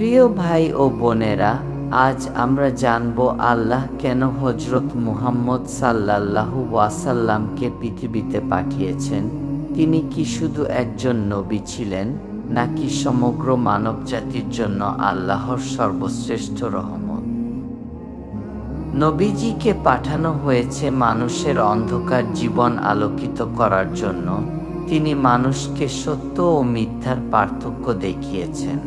প্রিয় ভাই ও বোনেরা, আজ আমরা জানব আল্লাহ কেন হজরত মুহাম্মদ সাল্লাল্লাহু ওয়াসাল্লামকে পৃথিবীতে পাঠিয়েছেন। তিনি কি শুধু একজন নবী ছিলেন, নাকি সমগ্র মানব জাতির জন্য আল্লাহর সর্বশ্রেষ্ঠ রহমত? নবীজিকে পাঠানো হয়েছে মানুষের অন্ধকার জীবন আলোকিত করার জন্য। তিনি মানুষকে সত্য ও মিথ্যার পার্থক্য দেখিয়েছেন।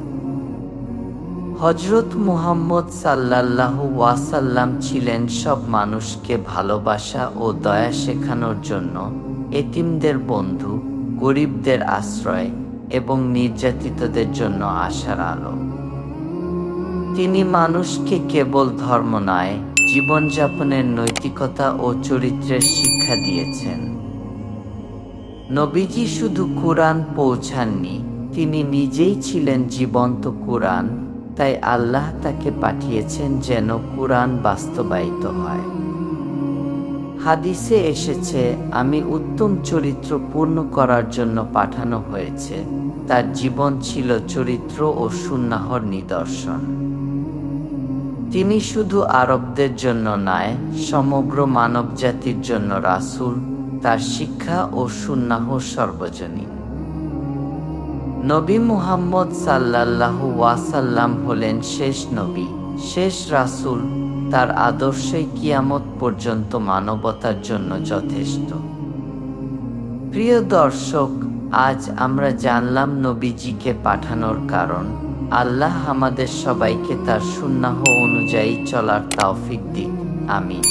হজরত মুহাম্মদ সাল্লাল্লাহু ওয়াসাল্লাম ছিলেন সব মানুষকে ভালোবাসা ও দয়া শেখানোর জন্য এতিমদের বন্ধু, গরিবদের আশ্রয় এবং নির্যাতিতদের জন্য আশার আলো। তিনি মানুষকে কেবল ধর্ম নয়, জীবনযাপনের নৈতিকতা ও চরিত্রের শিক্ষা দিয়েছেন। নবীজি শুধু কোরআন পৌঁছাননি, তিনি নিজেই ছিলেন জীবন্ত কোরআন তাই আল্লাহ তাকে পাঠিয়েছেন যেন কোরআন বাস্তবায়িত হয়। হাদিসে এসেছে, আমি উত্তম চরিত্র পূর্ণ করার জন্য পাঠানো হয়েছে। তার জীবন ছিল চরিত্র ও সুন্নাহর নিদর্শন। তিনি শুধু আরবদের জন্য নয়, সমগ্র মানবজাতির জন্য রাসূল, তার শিক্ষা ও সুন্নাহ সর্বজনীন। নবী মুহাম্মদ সাল্লাল্লাহু ওয়াসাল্লাম হলেন শেষ নবী, শেষ রাসূল। তার আদর্শই কিয়ামত পর্যন্ত মানবতার জন্য যথেষ্ট। প্রিয় দর্শক, আজ আমরা জানলাম নবীজিকে পাঠানোর কারণ। আল্লাহ আমাদের সবাইকে তার সুন্নাহ অনুযায়ী চলার তৌফিক দিক। আমিন।